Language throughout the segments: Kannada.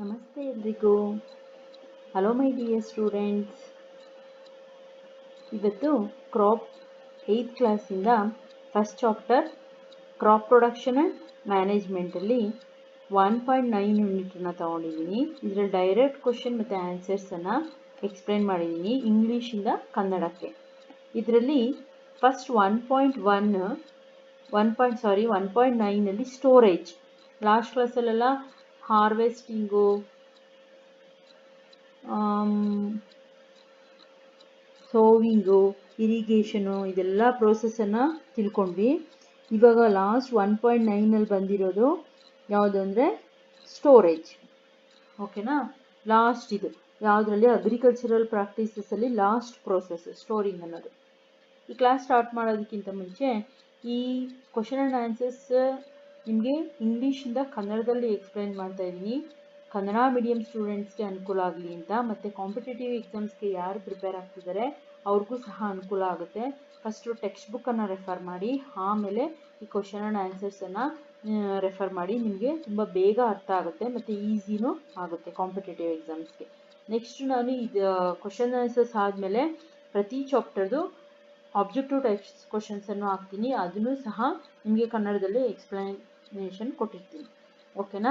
ನಮಸ್ತೆ ಎಲ್ರಿಗೂ. ಹಲೋ ಮೈ ಡಿಯರ್ ಸ್ಟೂಡೆಂಟ್ಸ್ ಇವತ್ತು ಕ್ರಾಪ್ ಏಯ್ತ್ ಕ್ಲಾಸಿಂದ first chapter crop production and ಮ್ಯಾನೇಜ್ಮೆಂಟಲ್ಲಿ one point nine ಯೂನಿಟನ್ನು ತೊಗೊಂಡಿದ್ದೀನಿ ಇದರ ಡೈರೆಕ್ಟ್ ಕ್ವಶನ್ ಮತ್ತು ಆನ್ಸರ್ಸನ್ನು ಎಕ್ಸ್ಪ್ಲೇನ್ ಮಾಡಿದ್ದೀನಿ ಇಂಗ್ಲೀಷಿಂದ ಕನ್ನಡಕ್ಕೆ. ಇದರಲ್ಲಿ first one point one one point sorry one point ನೈನಲ್ಲಿ storage last ಕ್ಲಾಸಲ್ಲೆಲ್ಲ ಹಾರ್ವೆಸ್ಟಿಂಗು ಸೋವಿಂಗು, ಇರಿಗೇಷನು ಇದೆಲ್ಲ ಪ್ರೋಸೆಸನ್ನು ತಿಳ್ಕೊಂಡ್ವಿ. ಇವಾಗ ಲಾಸ್ಟ್ ಒನ್ ಪಾಯಿಂಟ್ ನೈನಲ್ಲಿ ಬಂದಿರೋದು ಯಾವುದು ಅಂದರೆ ಸ್ಟೋರೇಜ್ ಓಕೆನಾ ಲಾಸ್ಟ್ ಇದು. ಯಾವುದರಲ್ಲಿ? ಅಗ್ರಿಕಲ್ಚರಲ್ ಪ್ರಾಕ್ಟೀಸಸಲ್ಲಿ ಲಾಸ್ಟ್ ಪ್ರೋಸೆಸ್ ಸ್ಟೋರಿಂಗ್ ಅನ್ನೋದು. ಈ ಕ್ಲಾಸ್ ಸ್ಟಾರ್ಟ್ ಮಾಡೋದಕ್ಕಿಂತ ಮುಂಚೆ ಈ ಕ್ವಶನ್ ಆ್ಯಂಡ್ ಆನ್ಸರ್ಸ್ ನಿಮಗೆ ಇಂಗ್ಲೀಷಿಂದ ಕನ್ನಡದಲ್ಲಿ ಎಕ್ಸ್ಪ್ಲೈನ್ ಮಾಡ್ತಾ ಇದ್ದೀನಿ. ಕನ್ನಡ ಮೀಡಿಯಂ ಸ್ಟೂಡೆಂಟ್ಸ್ಗೆ ಅನುಕೂಲ ಆಗಲಿ ಅಂತ, ಮತ್ತು ಕಾಂಪಿಟೇಟಿವ್ ಎಕ್ಸಾಮ್ಸ್ಗೆ ಯಾರು ಪ್ರಿಪೇರ್ ಆಗ್ತಿದ್ದಾರೆ ಅವ್ರಿಗೂ ಸಹ ಅನುಕೂಲ ಆಗುತ್ತೆ. ಫಸ್ಟು ಟೆಕ್ಸ್ಟ್ ಬುಕ್ಕನ್ನು ರೆಫರ್ ಮಾಡಿ, ಆಮೇಲೆ ಈ ಕ್ವಶನ್ ಆ್ಯಂಡ್ ಆನ್ಸರ್ಸನ್ನು ರೆಫರ್ ಮಾಡಿ, ನಿಮಗೆ ತುಂಬ ಬೇಗ ಅರ್ಥ ಆಗುತ್ತೆ ಮತ್ತು ಈಸಿನೂ ಆಗುತ್ತೆ ಕಾಂಪಿಟೇಟಿವ್ ಎಕ್ಸಾಮ್ಸ್ಗೆ ನೆಕ್ಸ್ಟ್ ನಾನು ಇದು ಕ್ವಶನ್ ಆನ್ಸರ್ಸ್ ಆದಮೇಲೆ ಪ್ರತಿ ಚಾಪ್ಟರ್ದು ಆಬ್ಜೆಕ್ಟಿವ್ ಟೈಪ್ಸ್ ಕ್ವಶನ್ಸನ್ನು ಹಾಕ್ತೀನಿ. ಅದನ್ನು ಸಹ ನಿಮಗೆ ಕನ್ನಡದಲ್ಲಿ ಎಕ್ಸ್ಪ್ಲನೇಷನ್ ಕೊಟ್ಟಿರ್ತೀನಿ. ಓಕೆನಾ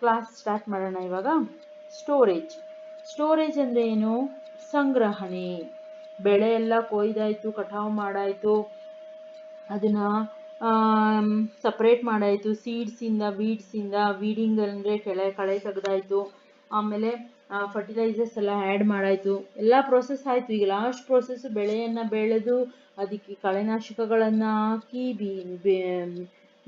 ಕ್ಲಾಸ್ ಸ್ಟಾರ್ಟ್ ಮಾಡೋಣ ಇವಾಗ. ಸ್ಟೋರೇಜ್ ಸ್ಟೋರೇಜ್ ಅಂದರೆ ಏನು? ಸಂಗ್ರಹಣೆ. ಬೆಳೆ ಎಲ್ಲ ಕೊಯ್ದಾಯಿತು, ಕಟಾವು ಮಾಡಾಯಿತು. ಅದನ್ನು ಸಪ್ರೇಟ್ ಮಾಡಾಯಿತು. ಸೀಡ್ಸಿಂದ ವೀಡ್ಸಿಂದ ವೀಡಿಂಗ್ ಅಂದರೆ ಕೆಳೆ, ಕಳೆ ತೆಗೆದಾಯಿತು. ಆಮೇಲೆ ಫರ್ಟಿಲೈಸರ್ಸ್ ಎಲ್ಲ ಆ್ಯಡ್ ಮಾಡಾಯಿತು. ಎಲ್ಲ ಪ್ರೋಸೆಸ್ ಆಯಿತು. ಈಗ ಲಾಸ್ಟ್ ಪ್ರೋಸೆಸ್ ಬೆಳೆಯನ್ನು ಬೆಳೆದು, ಅದಕ್ಕೆ ಕಳೆನಾಶಕಗಳನ್ನು ಹಾಕಿ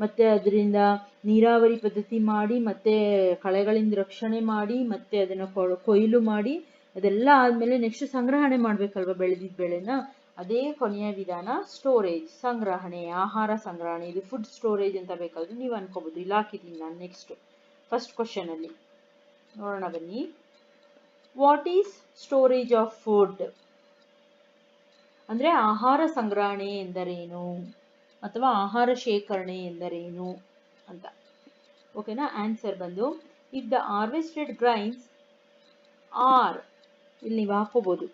ಮತ್ತು ಅದರಿಂದ ನೀರಾವರಿ ಪದ್ಧತಿ ಮಾಡಿ, ಮತ್ತೆ ಕಳೆಗಳಿಂದ ರಕ್ಷಣೆ ಮಾಡಿ, ಮತ್ತೆ ಅದನ್ನು ಕೊಯ್ಲು ಮಾಡಿ, ಅದೆಲ್ಲ ಆದಮೇಲೆ ನೆಕ್ಸ್ಟ್ ಸಂಗ್ರಹಣೆ ಮಾಡಬೇಕಲ್ವ ಬೆಳೆದಿದ್ದ ಬೆಳೆನ? ಅದೇ ಕೊನೆಯ ವಿಧಾನ ಸ್ಟೋರೇಜ್ ಸಂಗ್ರಹಣೆ, ಆಹಾರ ಸಂಗ್ರಹಣೆ. ಇದು ಫುಡ್ ಸ್ಟೋರೇಜ್ ಅಂತ ಬೇಕಾದ್ರೆ ನೀವು ಅನ್ಕೋಬೋದು. ಇಲ್ಲಿ ನಾನು ನೆಕ್ಸ್ಟ್ ಫಸ್ಟ್ ಕ್ವಶನಲ್ಲಿ ನೋಡೋಣ ಬನ್ನಿ. What is storage of food ಅಂದ್ರೆ ಆಹಾರ ಸಂಗ್ರಹಣೆ ಎಂದರೇನು? ಅಥವಾ ಆಹಾರ ಶೇಖರಣೆ ಎಂದರೇನು ಅಂತ. ಓಕೆನಾ ಆನ್ಸರ್ ಬಂದು if the harvested grains are ಇಲ್ಲಿ ನೀವು ಹಾಕೋಬಹುದು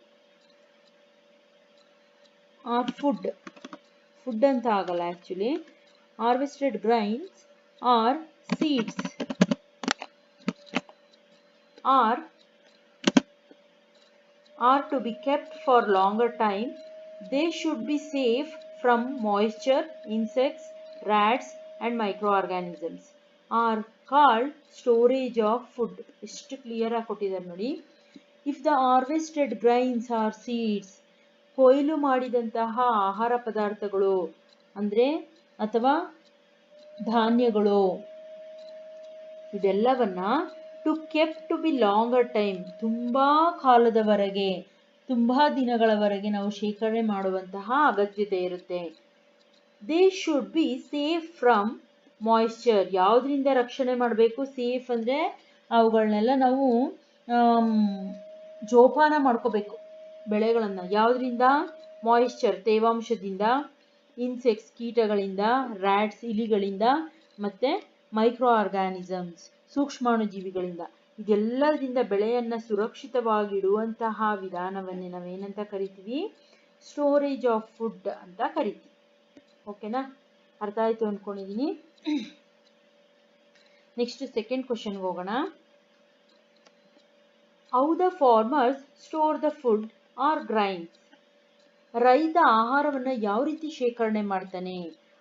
ಆರ್ ಫುಡ್ ಫುಡ್ ಅಂತ ಆಗಲ್ಲ actually harvested grains or seeds are are to be kept for longer time they should be safe from moisture, insects, rats and microorganisms are called storage of food. ಎಷ್ಟು ಕ್ಲಿಯರ್ ಆಗಿ ಕೊಟ್ಟಿದ್ದಾರೆ ನೋಡಿ if the harvested grains or seeds ಕೊಯ್ಲು ಮಾಡಿದಂತಹ ಆಹಾರ ಪದಾರ್ಥಗಳು ಅಂದರೆ ಅಥವಾ ಧಾನ್ಯಗಳು ಇದೆಲ್ಲವನ್ನ to kep to be longer time ತುಂಬ ಕಾಲದವರೆಗೆ ತುಂಬ ದಿನಗಳವರೆಗೆ ನಾವು ಶೇಖರಣೆ ಮಾಡುವಂತಹ ಅಗತ್ಯತೆ ಇರುತ್ತೆ. They should be safe from moisture ಯಾವುದರಿಂದ ರಕ್ಷಣೆ ಮಾಡಬೇಕು? ಸೇಫ್ ಅಂದರೆ ಅವುಗಳನ್ನೆಲ್ಲ ನಾವು ಜೋಪಾನ ಮಾಡ್ಕೋಬೇಕು ಬೆಳೆಗಳನ್ನು. ಯಾವುದರಿಂದ? ಮಾಯಿಶ್ಚರ್ ತೇವಾಂಶದಿಂದ ಇನ್ಸೆಕ್ಟ್ಸ್ ಕೀಟಗಳಿಂದ ರ್ಯಾಟ್ಸ್ ಇಲಿಗಳಿಂದ, ಮತ್ತು ಮೈಕ್ರೋ ಆರ್ಗ್ಯಾನಿಸಮ್ಸ್ ಸೂಕ್ಷ್ಮಾಣುಜೀವಿಗಳಿಂದ. ಇದೆಲ್ಲದರಿಂದ ಬೆಳೆಯನ್ನ ಸುರಕ್ಷಿತವಾಗಿಡುವಂತಹ ವಿಧಾನವನ್ನೇ ನಾವೇನಂತ ಕರಿತೀವಿ? ಸ್ಟೋರೇಜ್ ಆಫ್ ಫುಡ್ ಅಂತ ಕರಿತೀವಿ. ಓಕೆನಾ ಅರ್ಥ ಆಯಿತು ಅಂದ್ಕೊಂಡಿದ್ದೀನಿ ನೆಕ್ಸ್ಟ್ ಸೆಕೆಂಡ್ ಕ್ವಶನ್ಗೆ ಹೋಗೋಣ. How the farmers store the food or grains ರೈತ ಆಹಾರವನ್ನು ಯಾವ ರೀತಿ ಶೇಖರಣೆ ಮಾಡ್ತಾನೆ?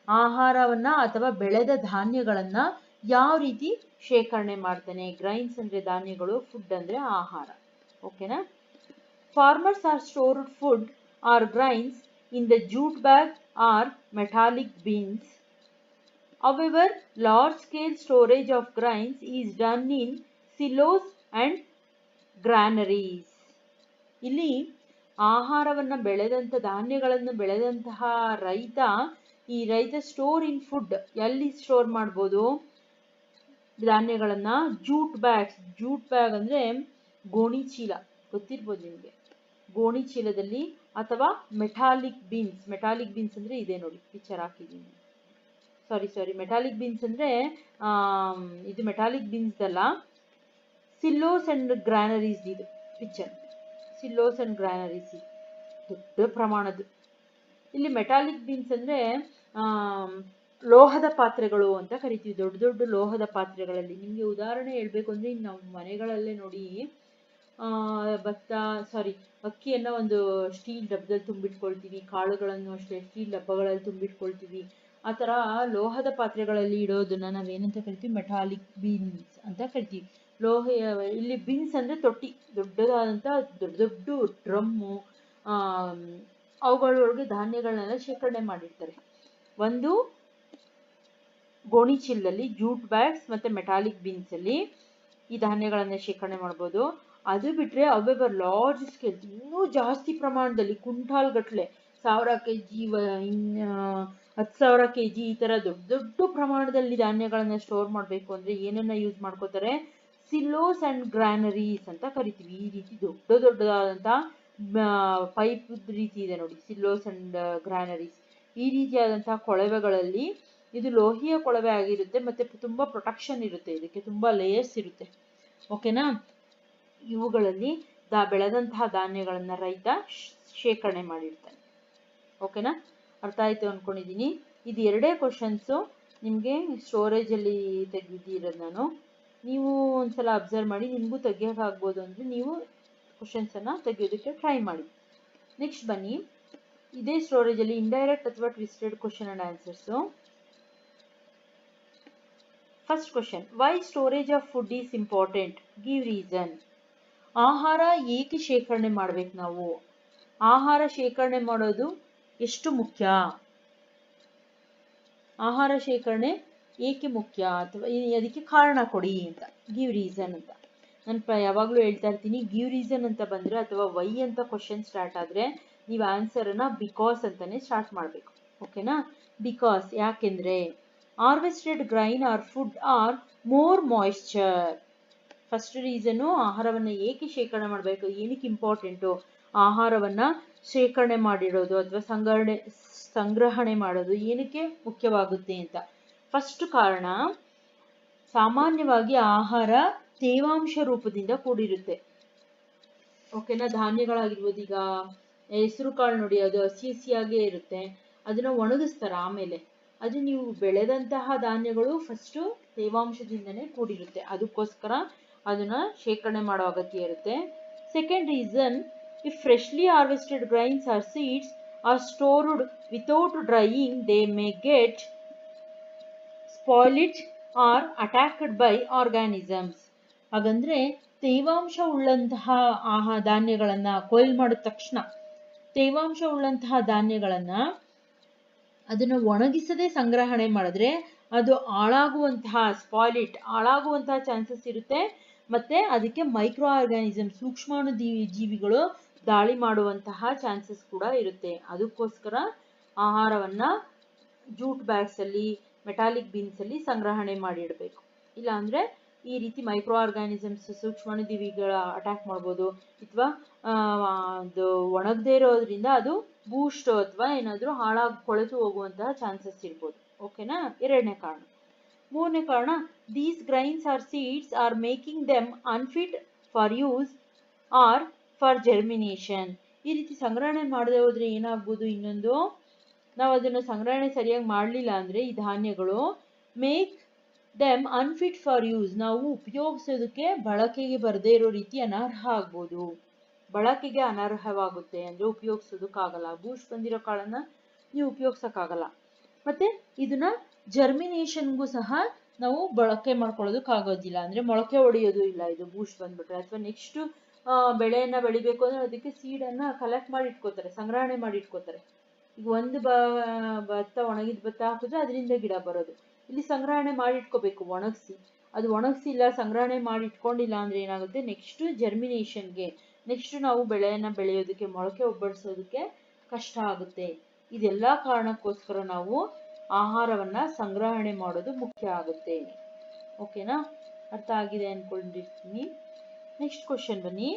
ಆಹಾರವನ್ನು ಅಥವಾ ಬೆಳೆದ ಧಾನ್ಯಗಳನ್ನು ಯಾವ ರೀತಿ ಶೇಖರಣೆ ಮಾಡ್ತಾನೆ? ಗ್ರೈನ್ಸ್ ಅಂದ್ರೆ ಧಾನ್ಯಗಳು ಫುಡ್ ಅಂದ್ರೆ ಆಹಾರ. ಓಕೆನಾ farmers are stored food or grains in the jute bag or metallic bins however large scale storage of grains is done in silos and granaries ಇಲ್ಲಿ ಆಹಾರವನ್ನು ಬೆಳೆದಂಥ ಧಾನ್ಯಗಳನ್ನು ಬೆಳೆದಂತಹ ರೈತ ಈ ರೈತ ಸ್ಟೋರ್ ಇನ್ ಫುಡ್ ಎಲ್ಲಿ ಸ್ಟೋರ್ ಮಾಡ್ಬೋದು? ಧಾನ್ಯಗಳನ್ನು ಜೂಟ್ ಬ್ಯಾಗ್ಸ್, ಜೂಟ್ ಬ್ಯಾಗ್ ಅಂದ್ರೆ ಗೋಣಿ ಚೀಲ, ಗೊತ್ತಿರ್ಬೋದು ನಿಮಗೆ? ಗೋಣಿ ಚೀಲದಲ್ಲಿ ಅಥವಾ ಮೆಟಾಲಿಕ್ ಬೀನ್ಸ್ ಮೆಟಾಲಿಕ್ ಬೀನ್ಸ್ ಅಂದ್ರೆ ಇದೆ ನೋಡಿ ಪಿಕ್ಚರ್ ಹಾಕಿದ್ದೀನಿ. ಸಾರಿ ಸಾರಿ ಮೆಟಾಲಿಕ್ ಬೀನ್ಸ್ ಅಂದ್ರೆ ಇದು ಮೆಟಾಲಿಕ್ ಬೀನ್ಸ್ದಲ್ಲ ಸಿಲ್ಲೋಸ್ ಅಂಡ್ ಗ್ರಾನರೀಸ್ ಇದು ಪಿಕ್ಚರ್ ಸಿಲ್ಲೋಸ್ ಅಂಡ್ ಗ್ರಾನರೀಸ್, ದೊಡ್ಡ ಪ್ರಮಾಣದ್ದು. ಇಲ್ಲಿ ಮೆಟಾಲಿಕ್ ಬೀನ್ಸ್ ಅಂದ್ರೆ ಲೋಹದ ಪಾತ್ರೆಗಳು ಅಂತ ಕರಿತೀವಿ. ದೊಡ್ಡ ದೊಡ್ಡ ಲೋಹದ ಪಾತ್ರೆಗಳಲ್ಲಿ. ನಿಮಗೆ ಉದಾಹರಣೆ ಹೇಳ್ಬೇಕು ಅಂದ್ರೆ ನಾವು ಮನೆಗಳಲ್ಲೇ ನೋಡಿ ಆ, ಭತ್ತ ಸಾರಿ ಅಕ್ಕಿಯನ್ನ ಒಂದು ಸ್ಟೀಲ್ ಡಬ್ಬದಲ್ಲಿ ತುಂಬಿಟ್ಕೊಳ್ತೀವಿ. ಕಾಳುಗಳನ್ನು ಅಷ್ಟೇ ಸ್ಟೀಲ್ ಡಬ್ಬಗಳಲ್ಲಿ ತುಂಬಿಟ್ಕೊಳ್ತೀವಿ. ಆ ಥರ ಲೋಹದ ಪಾತ್ರೆಗಳಲ್ಲಿ ಇಡೋದನ್ನ ನಾವೇನಂತ ಕರಿತೀವಿ? ಮೆಟಾಲಿಕ್ ಬೀನ್ಸ್ ಅಂತ ಕರಿತೀವಿ. ಲೋಹ ಇಲ್ಲಿ ಬೀನ್ಸ್ ಅಂದ್ರೆ ತೊಟ್ಟಿ. ದೊಡ್ಡದಾದಂಥ ದೊಡ್ಡ ದೊಡ್ಡ ಡ್ರಮ್ಮು ಅವುಗಳೊಳಗೆ ಧಾನ್ಯಗಳನ್ನೆಲ್ಲ ಶೇಖರಣೆ ಮಾಡಿರ್ತಾರೆ. ಒಂದು ಗೋಣಿ ಚೀಲದಲ್ಲಿ ಜೂಟ್ ಬ್ಯಾಗ್ಸ್ ಮತ್ತೆ ಮೆಟಾಲಿಕ್ ಬೀನ್ಸ್ ಅಲ್ಲಿ ಈ ಧಾನ್ಯಗಳನ್ನ ಶೇಖರಣೆ ಮಾಡ್ಬೋದು. ಅದು ಬಿಟ್ರೆ ಅವೆವರ್ ಲಾರ್ಜ್ ಸ್ಕೇಲ್ ಇನ್ನೂ ಜಾಸ್ತಿ ಪ್ರಮಾಣದಲ್ಲಿ ಕುಂಟಾಲ್ ಗಟ್ಟಲೆ ಸಾವಿರ ಕೆ ಜಿ ಹತ್ತು ಸಾವಿರ ಕೆ ಜಿ ಈ ತರ ದೊಡ್ಡ ದೊಡ್ಡ ಪ್ರಮಾಣದಲ್ಲಿ ಧಾನ್ಯಗಳನ್ನ ಸ್ಟೋರ್ ಮಾಡಬೇಕು ಅಂದ್ರೆ ಏನನ್ನ ಯೂಸ್ ಮಾಡ್ಕೋತಾರೆ? ಸಿಲ್ಲೋಸ್ ಅಂಡ್ ಗ್ರಾನರೀಸ್ ಅಂತ ಕರಿತೀವಿ. ಈ ರೀತಿ ದೊಡ್ಡ ದೊಡ್ಡದಾದಂತ ಪೈಪ್ ರೀತಿ ಇದೆ ನೋಡಿ. ಸಿಲ್ಲೋಸ್ ಅಂಡ್ ಗ್ರಾನರೀಸ್ ಈ ರೀತಿಯಾದಂತಹ ಕೊಳವೆಗಳಲ್ಲಿ ಇದು ಲೋಹಿಯ ಕೊಳವೆ ಆಗಿರುತ್ತೆ, ಮತ್ತೆ ತುಂಬಾ ಪ್ರೊಟೆಕ್ಷನ್ ಇರುತ್ತೆ ಇದಕ್ಕೆ, ತುಂಬಾ ಲೇಯರ್ಸ್ ಇರುತ್ತೆ. ಓಕೆನಾ ಇವುಗಳಲ್ಲಿ ದಾ, ಬೆಳೆದಂತಹ ಧಾನ್ಯಗಳನ್ನ ರೈತ ಶೇಖರಣೆ ಮಾಡಿರ್ತಾನೆ. ಓಕೆನಾ ಅರ್ಥ ಆಯ್ತು ಅನ್ಕೊಂಡಿದೀನಿ. ಇದು ಎರಡೇ ಕ್ವಶನ್ಸು ನಿಮಗೆ ಸ್ಟೋರೇಜಲ್ಲಿ ತೆಗೆದಿರೋದು ನಾನು? ನೀವು ಒಂದ್ಸಲ ಅಬ್ಸರ್ವ್ ಮಾಡಿ, ನಿಮಗೂ ತೆಗಿಯೋಕ್ಕಾಗ್ಬೋದು ಅಂದರೆ ನೀವು ಕ್ವಶನ್ಸನ್ನು ತೆಗೆಯೋದಕ್ಕೆ ಟ್ರೈ ಮಾಡಿ. ನೆಕ್ಸ್ಟ್ ಬನ್ನಿ. ಇದೇ ಸ್ಟೋರೇಜಲ್ಲಿ ಇಂಡೈರೆಕ್ಟ್ ಅಥವಾ twisted question and answers first question why storage of food is important give reason ಆಹಾರ ಏಕೆ ಶೇಖರಣೆ ಮಾಡ್ಬೇಕು ನಾವು? ಆಹಾರ ಶೇಖರಣೆ ಮಾಡೋದು ಎಷ್ಟು ಮುಖ್ಯ? ಆಹಾರ ಶೇಖರಣೆ ಏಕೆ ಮುಖ್ಯ? ಅಥವಾ ಅದಕ್ಕೆ ಕಾರಣ ಕೊಡಿ ಅಂತ. ಗಿವ್ ರೀಸನ್ ಅಂತ. ನಾನು ಯಾವಾಗಲೂ ಹೇಳ್ತಾ ಇರ್ತೀನಿ ಗಿವ್ ರೀಸನ್ ಅಂತ ಬಂದರೆ ಅಥವಾ ವೈ ಅಂತ ಕ್ವಶನ್ ಸ್ಟಾರ್ಟ್ ಆದರೆ ನೀವು ಆನ್ಸರನ್ನು ಬಿಕಾಸ್ ಅಂತಾನೆ ಸ್ಟಾರ್ಟ್ ಮಾಡಬೇಕು. ಓಕೆನಾ ಬಿಕಾಸ್ ಯಾಕೆಂದರೆ harvested grain or food are more moisture first reason ಆಹಾರವನ್ನು ಏಕೆ ಶೇಖರಣೆ ಮಾಡಬೇಕು ಏನಕ್ಕೆ ಇಂಪಾರ್ಟೆಂಟು ಆಹಾರವನ್ನು ಶೇಖರಣೆ ಮಾಡಿಡೋದು ಅಥವಾ ಸಂಗ್ರಹಣೆ ಸಂಗ್ರಹಣೆ ಮಾಡೋದು ಏನಕ್ಕೆ ಮುಖ್ಯವಾಗುತ್ತೆ ಅಂತ ಫಸ್ಟ್ ಕಾರಣ ಸಾಮಾನ್ಯವಾಗಿ ಆಹಾರ ತೇವಾಂಶ ರೂಪದಿಂದ ಕೂಡಿರುತ್ತೆ ಓಕೆನಾ ಧಾನ್ಯಗಳಾಗಿರ್ಬೋದು ಈಗ ಹೆಸರು ಕಾಳು ನೋಡಿ ಅದು ಹಸಿ ಹಸಿಯಾಗೇ ಇರುತ್ತೆ ಅದನ್ನ ಒಣಗಿಸ್ತಾರೆ ಆಮೇಲೆ ಅದು ನೀವು ಬೆಳೆದಂತಹ ಧಾನ್ಯಗಳು ಫಸ್ಟು ತೇವಾಂಶದಿಂದನೇ ಕೂಡಿರುತ್ತೆ. ಅದಕ್ಕೋಸ್ಕರ ಅದನ್ನ ಶೇಖರಣೆ ಮಾಡೋ ಅಗತ್ಯ ಇರುತ್ತೆ. Second reason if freshly harvested grains or seeds are stored without drying they may get spoiled or attacked by organisms ಹಾಗಂದ್ರೆ ತೇವಾಂಶ ಉಳ್ಳಂತಹ ಆಹಾ ಧಾನ್ಯಗಳನ್ನ ಕೊಯ್ಲು ಮಾಡಿದ ತಕ್ಷಣ, ತೇವಾಂಶ ಉಳ್ಳಂತಹ ಧಾನ್ಯಗಳನ್ನ ಅದನ್ನ ಒಣಗಿಸದೆ ಸಂಗ್ರಹಣೆ ಮಾಡಿದ್ರೆ ಅದು ಹಾಳಾಗುವಂತಹ ಸ್ಪಾಯ್ಲಿಟ್ ಹಾಳಾಗುವಂತಹ ಚಾನ್ಸಸ್ ಇರುತ್ತೆ. ಮತ್ತೆ ಅದಕ್ಕೆ ಮೈಕ್ರೋ ಆರ್ಗ್ಯಾನಿಸಮ್ ಸೂಕ್ಷ್ಮಾಣು ಜೀವಿ- ಜೀವಿಗಳು ದಾಳಿ ಮಾಡುವಂತಹ ಚಾನ್ಸಸ್ ಕೂಡ ಇರುತ್ತೆ. ಅದಕ್ಕೋಸ್ಕರ ಆಹಾರವನ್ನ ಜೂಟ್ ಬ್ಯಾಗ್ಸ್ ಅಲ್ಲಿ ಮೆಟಾಲಿಕ್ ಬೀನ್ಸ್ ಅಲ್ಲಿ ಸಂಗ್ರಹಣೆ ಮಾಡಿ ಇಡಬೇಕು. ಇಲ್ಲ ಅಂದ್ರೆ ಈ ರೀತಿ ಮೈಕ್ರೋ ಆರ್ಗ್ಯಾನಿಸಮ್ಸ್ ಸೂಕ್ಷ್ಮಾಣು ಜೀವಿಗಳ ಅಟ್ಯಾಕ್ ಮಾಡ್ಬೋದು ಅಥವಾ ಅದು ಒಣಗದೇ ಇರೋದ್ರಿಂದ ಅದು ಬೂಸ್ಟ್ ಅಥವಾ ಏನಾದರೂ ಹಾಳಾಗಿ ಕೊಳೆತು ಹೋಗುವಂತಹ ಚಾನ್ಸಸ್ ಇರ್ಬೋದು. ಓಕೆನಾ? ಎರಡನೇ ಕಾರಣ. ಮೂರನೇ ಕಾರಣ these grains or seeds are making them unfit for use or for germination ಈ ರೀತಿ ಸಂಗ್ರಹಣೆ ಮಾಡದೆ ಹೋದ್ರೆ ಏನಾಗ್ಬೋದು ಇನ್ನೊಂದು? ನಾವು ಅದನ್ನು ಸಂಗ್ರಹಣೆ ಸರಿಯಾಗಿ ಮಾಡಲಿಲ್ಲ ಅಂದರೆ ಈ ಧಾನ್ಯಗಳು make them unfit for use ನಾವು ಉಪಯೋಗಿಸೋದಕ್ಕೆ ಬಳಕೆಗೆ ಬರದೇ ಇರೋ ರೀತಿ ಅನರ್ಹ ಆಗ್ಬೋದು. ಬಳಕೆಗೆ ಅನರ್ಹವಾಗುತ್ತೆ ಅಂದ್ರೆ ಉಪಯೋಗಿಸೋದಕ್ಕಾಗಲ್ಲ. ಬೂಸ್ಟ್ ಬಂದಿರೋ ಕಾಳನ್ನ ನೀವು ಉಪಯೋಗಿಸೋಕ್ಕಾಗಲ್ಲ. ಮತ್ತೆ ಇದನ್ನ ಜರ್ಮಿನೇಷನ್ಗೂ ಸಹ ನಾವು ಬಳಕೆ ಮಾಡ್ಕೊಳ್ಳೋದಕ್ಕಾಗೋದಿಲ್ಲ. ಅಂದ್ರೆ ಮೊಳಕೆ ಹೊಡೆಯೋದು ಇಲ್ಲ ಇದು ಬೂಸ್ಟ್ ಬಂದ್ಬಿಟ್ರೆ. ಅಥವಾ ನೆಕ್ಸ್ಟ್ ಬೆಳೆಯನ್ನ ಬೆಳಿಬೇಕು ಅಂದ್ರೆ ಅದಕ್ಕೆ ಸೀಡನ್ನ ಕಲೆಕ್ಟ್ ಮಾಡಿ ಇಟ್ಕೋತಾರೆ, ಸಂಗ್ರಹಣೆ ಮಾಡಿ ಇಟ್ಕೋತಾರೆ. ಈಗ ಒಂದು ಭತ್ತ ಒಣಗಿದ ಭತ್ತ ಹಾಕಿದ್ರೆ ಅದರಿಂದ ಗಿಡ ಬರೋದು. ಇಲ್ಲಿ ಸಂಗ್ರಹಣೆ ಮಾಡಿ ಇಟ್ಕೋಬೇಕು, ಒಣಗಿಸಿ. ಅದು ಒಣಗಿಸಿಲ್ಲ, ಸಂಗ್ರಹಣೆ ಮಾಡಿ ಇಟ್ಕೊಂಡಿಲ್ಲ ಅಂದ್ರೆ ಏನಾಗುತ್ತೆ? ನೆಕ್ಸ್ಟ್ ಜರ್ಮಿನೇಷನ್ಗೆ ನೆಕ್ಸ್ಟ್ ನಾವು ಬೆಳೆಯನ್ನ ಬೆಳೆಯೋದಕ್ಕೆ, ಮೊಳಕೆ ಒಬ್ಬಡಿಸೋದಕ್ಕೆ ಕಷ್ಟ ಆಗುತ್ತೆ. ಇದೆಲ್ಲ ಕಾರಣಕ್ಕೋಸ್ಕರ ನಾವು ಆಹಾರವನ್ನ ಸಂಗ್ರಹಣೆ ಮಾಡೋದು ಮುಖ್ಯ ಆಗುತ್ತೆ. ಓಕೆನಾ ಅರ್ಥ ಆಗಿದೆ ಅನ್ಕೊಂಡಿರ್ತೀನಿ. ನೆಕ್ಸ್ಟ್ ಕ್ವಶನ್ ಬನ್ನಿ.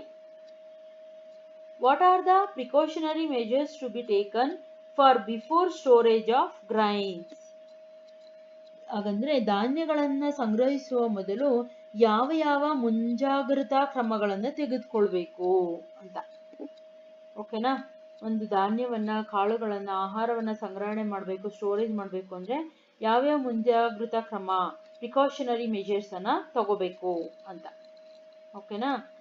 What are the precautionary measures to be taken for before storage of grains ಹಾಗಂದ್ರೆ ಧಾನ್ಯಗಳನ್ನ ಸಂಗ್ರಹಿಸುವ ಮೊದಲು ಯಾವ ಯಾವ ಮುಂಜಾಗ್ರತಾ ಕ್ರಮಗಳನ್ನು ತೆಗೆದುಕೊಳ್ಬೇಕು ಅಂತ. ಓಕೆನಾ? ಒಂದು ಧಾನ್ಯವನ್ನ, ಕಾಳುಗಳನ್ನ, ಆಹಾರವನ್ನ ಸಂಗ್ರಹಣೆ ಮಾಡಬೇಕು, ಸ್ಟೋರೇಜ್ ಮಾಡಬೇಕು ಅಂದ್ರೆ ಯಾವ್ಯಾವ ಮುಂಜಾಗ್ರತಾ ಕ್ರಮ ಪ್ರಿಕಾಷನರಿ ಮೆಜರ್ಸ್ ಅನ್ನ ತಗೋಬೇಕು ಅಂತ. ಓಕೆನಾ?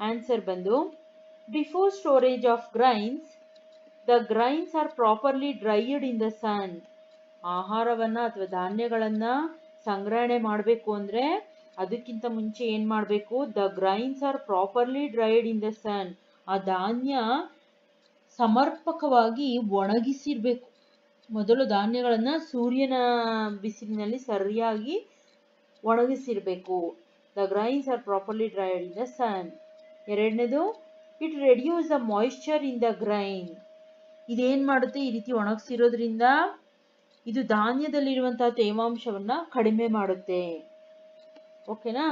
ಆನ್ಸರ್ ಬಂದು before storage of grains the grains are properly dried in the sun ಆಹಾರವನ್ನ ಅಥವಾ ಧಾನ್ಯಗಳನ್ನ ಸಂಗ್ರಹಣೆ ಮಾಡಬೇಕು ಅಂದ್ರೆ ಅದಕ್ಕಿಂತ ಮುಂಚೆ ಏನ್ ಮಾಡಬೇಕು? The grains are properly dried in the sun ಆ ಧಾನ್ಯ ಸಮರ್ಪಕವಾಗಿ ಒಣಗಿಸಿರ್ಬೇಕು. ಮೊದಲು ಧಾನ್ಯಗಳನ್ನ ಸೂರ್ಯನ ಬಿಸಿಲಿನಲ್ಲಿ ಸರಿಯಾಗಿ ಒಣಗಿಸಿರ್ಬೇಕು. The grains are properly dried in the sun ಎರಡನೇದು it reduce the moisture in the grain ಇದೇನ್ ಮಾಡುತ್ತೆ? ಈ ರೀತಿ ಒಣಗಿಸಿರೋದ್ರಿಂದ ಇದು ಧಾನ್ಯದಲ್ಲಿರುವಂತಹ ತೇವಾಂಶವನ್ನ ಕಡಿಮೆ ಮಾಡುತ್ತೆ. ಓಕೆನಾ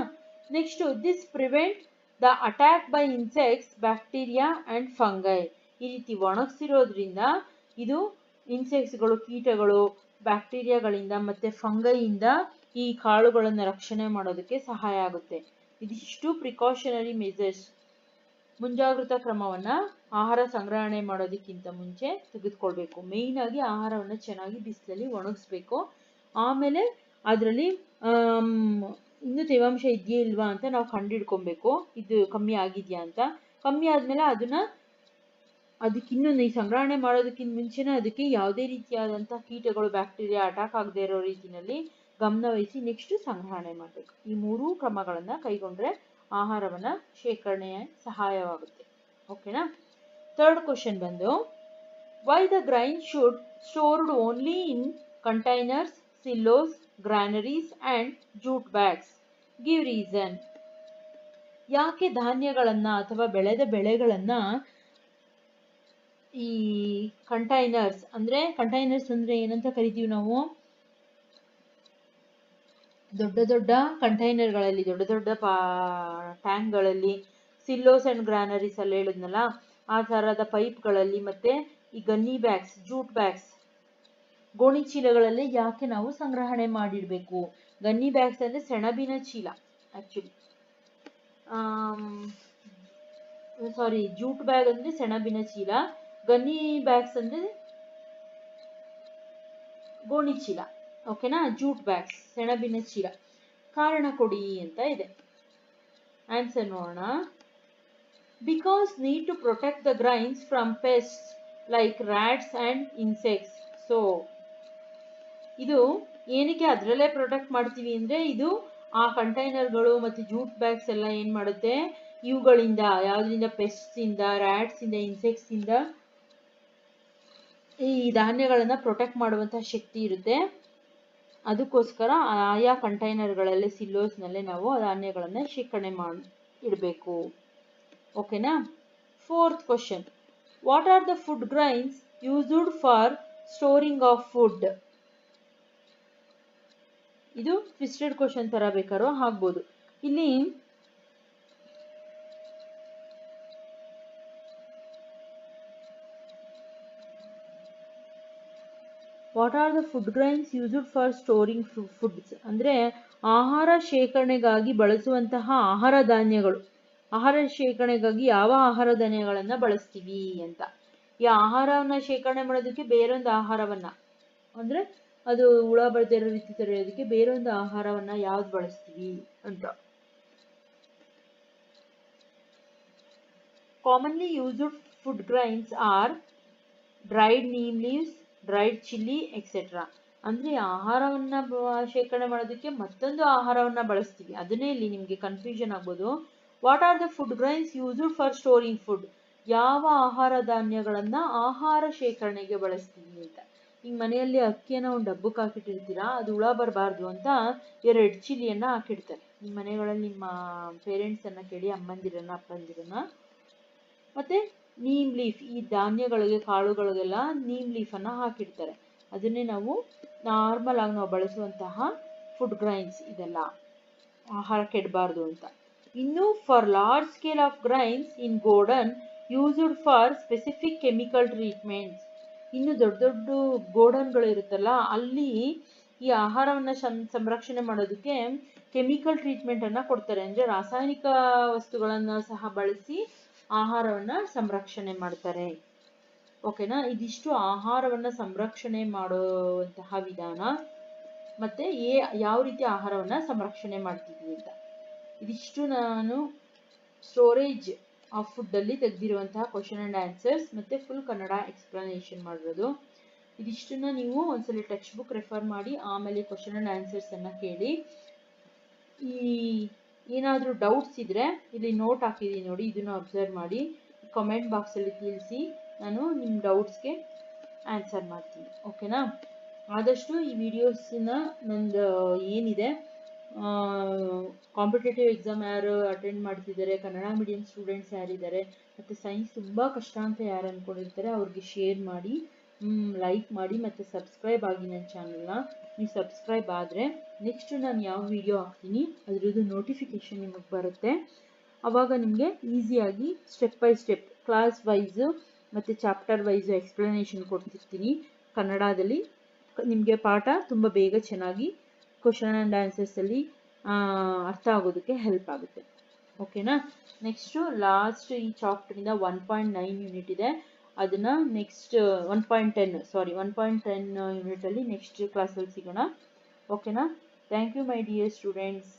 next this prevent the attack by insects bacteria and fungi ಈ ರೀತಿ ಒಣಗಿಸಿರೋದ್ರಿಂದ ಇದು ಇನ್ಸೆಕ್ಟ್ಸ್ಗಳು ಕೀಟಗಳು ಬ್ಯಾಕ್ಟೀರಿಯಾಗಳಿಂದ ಮತ್ತೆ ಫಂಗೈಯಿಂದ ಈ ಕಾಳುಗಳನ್ನು ರಕ್ಷಣೆ ಮಾಡೋದಕ್ಕೆ ಸಹಾಯ ಆಗುತ್ತೆ. ಇದಿಷ್ಟು ಪ್ರಿಕಾಷನರಿ ಮೆಜರ್ಸ್ ಮುಂಜಾಗ್ರತಾ ಕ್ರಮವನ್ನ ಆಹಾರ ಸಂಗ್ರಹಣೆ ಮಾಡೋದಕ್ಕಿಂತ ಮುಂಚೆ ತೆಗೆದುಕೊಳ್ಬೇಕು. ಆಗಿ ಆಹಾರವನ್ನು ಚೆನ್ನಾಗಿ ಬಿಸಿಲಲ್ಲಿ ಒಣಗಿಸ್ಬೇಕು. ಆಮೇಲೆ ಅದರಲ್ಲಿ ಇನ್ನೂ ತೇವಾಂಶ ಇದೆಯೇ ಇಲ್ವಾ ಅಂತ ನಾವು ಕಂಡಿಡ್ಕೊಬೇಕು ಇದು ಕಮ್ಮಿ ಆಗಿದೆಯಾ ಅಂತ. ಕಮ್ಮಿ ಆದ್ಮೇಲೆ ಅದನ್ನ ಅದಕ್ಕಿನ್ನೂ ಈ ಸಂಗ್ರಹಣೆ ಮಾಡೋದಕ್ಕಿಂತ ಮುಂಚೆನೇ ಅದಕ್ಕೆ ಯಾವುದೇ ರೀತಿಯಾದಂಥ ಕೀಟಗಳು, ಬ್ಯಾಕ್ಟೀರಿಯಾ ಅಟ್ಯಾಕ್ ಆಗದೆ ಇರೋ ರೀತಿಯಲ್ಲಿ ಗಮನ ವಹಿಸಿ ನೆಕ್ಸ್ಟ್ ಸಂಗ್ರಹಣೆ ಮಾಡಬೇಕು. ಈ ಮೂರೂ ಕ್ರಮಗಳನ್ನು ಕೈಗೊಂಡ್ರೆ ಆಹಾರವನ್ನ ಶೇಖರಣೆಯ ಸಹಾಯವಾಗುತ್ತೆ. ಓಕೆನಾ ಥರ್ಡ್ ಕ್ವಶನ್ ಬಂದು why the grain should stored only in containers silos granaries and jute bags give reason ಯಾಕೆ ಧಾನ್ಯಗಳನ್ನ ಅಥವಾ ಬೆಳೆದ ಬೆಳೆಗಳನ್ನ ಈ ಕಂಟೈನರ್ಸ್ ಅಂದ್ರೆ ಕಂಟೈನರ್ಸ್ ಅಂದ್ರೆ ಏನಂತ ಕರಿತೀವಿ ನಾವು? ದೊಡ್ಡ ದೊಡ್ಡ ಕಂಟೈನರ್ಗಳಲ್ಲಿ ದೊಡ್ಡ ದೊಡ್ಡ ಪಾ ಟ್ಯಾಂಕ್ಗಳಲ್ಲಿ ಸಿಲ್ಲೋಸ್ ಅಂಡ್ ಗ್ರಾನರೀಸ್ ಅಲ್ಲಿ ಹೇಳಿದ್ನಲ್ಲ, ಆ ಥರದ ಪೈಪ್ಗಳಲ್ಲಿ ಮತ್ತೆ ಈ ಗನ್ನಿ ಬ್ಯಾಗ್ಸ್ ಜೂಟ್ ಬ್ಯಾಗ್ಸ್ ಗೋಣಿ ಚೀಲಗಳಲ್ಲಿ ಯಾಕೆ ನಾವು ಸಂಗ್ರಹಣೆ ಮಾಡಿಡಬೇಕು? ಗನ್ನಿ ಬ್ಯಾಗ್ಸ್ ಅಂದ್ರೆ ಸೆಣಬಿನ ಚೀಲ ಆಕ್ಚುಲಿ ಸಾರಿ ಜೂಟ್ ಬ್ಯಾಗ್ ಅಂದ್ರೆ ಸೆಣಬಿನ ಚೀಲ, ಗನ್ನಿ ಬ್ಯಾಗ್ಸ್ ಅಂದ್ರೆ ಗೋಣಿ ಚೀಲ ಓಕೆನಾ ಜೂಟ್ ಬ್ಯಾಗ್ಸ್ ಸೆಣಬಿನ ಚೀಲ. ಕಾರಣ ಕೊಡಿ ಅಂತ ಇದೆ. ಆನ್ಸರ್ ನೋಡೋಣ. Because need to protect the grains from pest like rats and insects so ಇದು ಏನಕ್ಕೆ ಅದರಲ್ಲೇ ಪ್ರೊಟೆಕ್ಟ್ ಮಾಡ್ತೀವಿ ಅಂದರೆ ಇದು ಆ ಕಂಟೈನರ್ಗಳು ಮತ್ತು ಜೂಟ್ ಬ್ಯಾಗ್ಸ್ ಎಲ್ಲ ಏನು ಮಾಡುತ್ತೆ? ಇವುಗಳಿಂದ, ಯಾವುದರಿಂದ ಪೆಸ್ಟ್ಸಿಂದ ರ್ಯಾಟ್ಸಿಂದ ಇನ್ಸೆಕ್ಟ್ಸಿಂದ ಈ ಧಾನ್ಯಗಳನ್ನು ಪ್ರೊಟೆಕ್ಟ್ ಮಾಡುವಂಥ ಶಕ್ತಿ ಇರುತ್ತೆ. ಅದಕ್ಕೋಸ್ಕರ ಆಯಾ ಕಂಟೈನರ್ಗಳಲ್ಲಿ ಸಿಲ್ಲೋಸ್ನಲ್ಲೇ ನಾವು ಧಾನ್ಯಗಳನ್ನು ಶೇಖರಣೆ ಮಾಡಿ, ಇಡಬೇಕು. ಓಕೆನಾ fourth question what are the food grains used for storing of food ಇದು ಟ್ವಿಸ್ಟೆಡ್ ಕ್ವಶನ್ ತರ ಬೇಕಾದ್ರೂ ಆಗ್ಬೋದು. ಇಲ್ಲಿ what are the food grains used for storing foods ಅಂದ್ರೆ ಆಹಾರ ಶೇಖರಣೆಗಾಗಿ ಬಳಸುವಂತಹ ಆಹಾರ ಧಾನ್ಯಗಳು. ಆಹಾರ ಶೇಖರಣೆಗಾಗಿ ಯಾವ ಆಹಾರ ಧಾನ್ಯಗಳನ್ನ ಬಳಸ್ತೀವಿ ಅಂತ. ಈ ಆಹಾರವನ್ನ ಶೇಖರಣೆ ಮಾಡೋದಕ್ಕೆ ಬೇರೊಂದು ಆಹಾರವನ್ನ. ಅಂದ್ರೆ ಅದು ಹುಳ ಬಳ್ದೇ ಇರೋ ರೀತಿ ತಡೆಯೋದಕ್ಕೆ ಬೇರೊಂದು ಆಹಾರವನ್ನ ಯಾವ್ದು ಬಳಸ್ತೀವಿ ಅಂತ. Commonly used food grains are dried neem leaves dried chilli etcetera ಅಂದ್ರೆ ಆಹಾರವನ್ನ ಶೇಖರಣೆ ಮಾಡೋದಕ್ಕೆ ಮತ್ತೊಂದು ಆಹಾರವನ್ನ ಬಳಸ್ತೀವಿ. ಅದನ್ನೇ ಇಲ್ಲಿ ನಿಮ್ಗೆ ಕನ್ಫ್ಯೂಷನ್ ಆಗ್ಬೋದು. What are the food grains used for storing food ಯಾವ ಆಹಾರ ಧಾನ್ಯಗಳನ್ನ ಆಹಾರ ಶೇಖರಣೆಗೆ ಬಳಸ್ತೀವಿ ಅಂತ. ಈಗ ಮನೆಯಲ್ಲಿ ಅಕ್ಕಿಯನ್ನು ಒಂದು ಡಬ್ಬಕ್ಕೆ ಹಾಕಿಟ್ಟಿರ್ತೀರಾ, ಅದು ಹುಳ ಬರಬಾರ್ದು ಅಂತ ಎರಡು ಚಿಲಿಯನ್ನು ಹಾಕಿಡ್ತಾರೆ. ನಿಮ್ಮ ಮನೆಗಳಲ್ಲಿ ನಿಮ್ಮ ಪೇರೆಂಟ್ಸ್ ಅನ್ನ ಕೇಳಿ ಅಮ್ಮಂದಿರನ್ನ, ಅಪ್ಪಂದಿರನ್ನ. ಮತ್ತೆ ನೀಮ್ ಲೀಫ್ ಈ ಧಾನ್ಯಗಳಿಗೆ, ಕಾಳುಗಳಿಗೆಲ್ಲ ನೀಮ್ ಲೀಫ್ ಅನ್ನ ಹಾಕಿಡ್ತಾರೆ. ಅದನ್ನೇ ನಾವು ನಾರ್ಮಲ್ ಆಗಿ ನಾವು ಬಳಸುವಂತಹ ಫುಡ್ ಗ್ರೈನ್ಸ್ ಇದೆಲ್ಲ. ಆಹಾರ ಕೆಡಬಾರ್ದು ಅಂತ. ಇನ್ನು for large scale of grains in godown used for specific chemical treatments ಇನ್ನು ದೊಡ್ಡ ದೊಡ್ಡ ಗೋಡನ್ಗಳು ಇರುತ್ತಲ್ಲ, ಅಲ್ಲಿ ಈ ಆಹಾರವನ್ನ ಸಂರಕ್ಷಣೆ ಮಾಡೋದಕ್ಕೆ ಕೆಮಿಕಲ್ ಟ್ರೀಟ್ಮೆಂಟ್ ಅನ್ನ ಕೊಡ್ತಾರೆ. ಅಂದ್ರೆ ರಾಸಾಯನಿಕ ವಸ್ತುಗಳನ್ನು ಸಹ ಬಳಸಿ ಆಹಾರವನ್ನ ಸಂರಕ್ಷಣೆ ಮಾಡ್ತಾರೆ. ಓಕೆನಾ ಇದಿಷ್ಟು ಆಹಾರವನ್ನ ಸಂರಕ್ಷಣೆ ಮಾಡುವಂತಹ ವಿಧಾನ. ಮತ್ತೆ ಏ ಯಾವ ರೀತಿ ಆಹಾರವನ್ನ ಸಂರಕ್ಷಣೆ ಮಾಡ್ತಿದ್ವಿ ಅಂತ. ಇದಿಷ್ಟು ನಾನು ಸ್ಟೋರೇಜ್ ಆಫ್ ಫುಡ್ಡಲ್ಲಿ ತೆಗೆದಿರುವಂತಹ ಕ್ವಶನ್ ಆ್ಯಂಡ್ ಆನ್ಸರ್ಸ್ ಮತ್ತು ಫುಲ್ ಕನ್ನಡ ಎಕ್ಸ್ಪ್ಲನೇಷನ್ ಮಾಡಿರೋದು ಇದಿಷ್ಟನ್ನ ನೀವು ಒಂದ್ಸಲ ಟೆಕ್ಸ್ಟ್ ಬುಕ್ ರೆಫರ್ ಮಾಡಿ ಆಮೇಲೆ ಕ್ವಶನ್ ಆ್ಯಂಡ್ ಆನ್ಸರ್ಸನ್ನು ಕೇಳಿ. ಈ ಏನಾದರೂ ಡೌಟ್ಸ್ ಇದ್ದರೆ ಇಲ್ಲಿ ನೋಟ್ ಹಾಕಿದ್ದೀನಿ ನೋಡಿ, ಇದನ್ನು ಅಬ್ಸರ್ವ್ ಮಾಡಿ ಕಮೆಂಟ್ ಬಾಕ್ಸಲ್ಲಿ ತಿಳಿಸಿ ನಾನು ನಿಮ್ಮ ಡೌಟ್ಸ್ಗೆ ಆನ್ಸರ್ ಮಾಡ್ತೀನಿ. ಓಕೆನಾ ಆದಷ್ಟು ಈ ವಿಡಿಯೋಸನ್ನ ನಂದು ಏನಿದೆ ಕಾಂಪಿಟೇಟಿವ್ ಎಕ್ಸಾಮ್ ಯಾರು ಅಟೆಂಡ್ ಮಾಡ್ತಿದ್ದಾರೆ, ಕನ್ನಡ ಮೀಡಿಯಂ ಸ್ಟೂಡೆಂಟ್ಸ್ ಯಾರಿದ್ದಾರೆ, ಮತ್ತು ಸೈನ್ಸ್ ತುಂಬ ಕಷ್ಟ ಅಂತ ಯಾರು ಅಂದ್ಕೊಂಡಿರ್ತಾರೆ ಅವ್ರಿಗೆ ಶೇರ್ ಮಾಡಿ ಲೈಕ್ ಮಾಡಿ ಮತ್ತು ಸಬ್ಸ್ಕ್ರೈಬ್ ಆಗಿ ನನ್ನ ಚಾನಲ್ನ ನೀವು ಸಬ್ಸ್ಕ್ರೈಬ್ ಆದರೆ ನೆಕ್ಸ್ಟ್ ನಾನು ಯಾವ ವಿಡಿಯೋ ಹಾಕ್ತೀನಿ, ಅದರದ್ದು ನೋಟಿಫಿಕೇಷನ್ ನಿಮಗೆ ಬರುತ್ತೆ. ಆವಾಗ ನಿಮಗೆ ಈಸಿಯಾಗಿ step by step class wise ಮತ್ತು ಚಾಪ್ಟರ್ ವೈಸು ಎಕ್ಸ್ಪ್ಲನೇಷನ್ ಕೊಡ್ತಿರ್ತೀನಿ. ಕನ್ನಡದಲ್ಲಿ ನಿಮಗೆ ಪಾಠ ತುಂಬ ಬೇಗ ಚೆನ್ನಾಗಿ ಕ್ವಶನ್ ಆ್ಯಂಡ್ ಆನ್ಸರ್ಸಲ್ಲಿ ಅರ್ಥ ಆಗೋದಕ್ಕೆ ಹೆಲ್ಪ್ ಆಗುತ್ತೆ. ಓಕೆನಾ ನೆಕ್ಸ್ಟು ಲಾಸ್ಟ್ ಈ ಚಾಪ್ಟರಿಂದ ಒನ್ ಪಾಯಿಂಟ್ ನೈನ್ ಯೂನಿಟ್ ಇದೆ. ಅದನ್ನು next one point ten sorry one point ten ಯೂನಿಟಲ್ಲಿ next ಕ್ಲಾಸಲ್ಲಿ ಸಿಗೋಣ. ಓಕೆನಾ thank you my dear students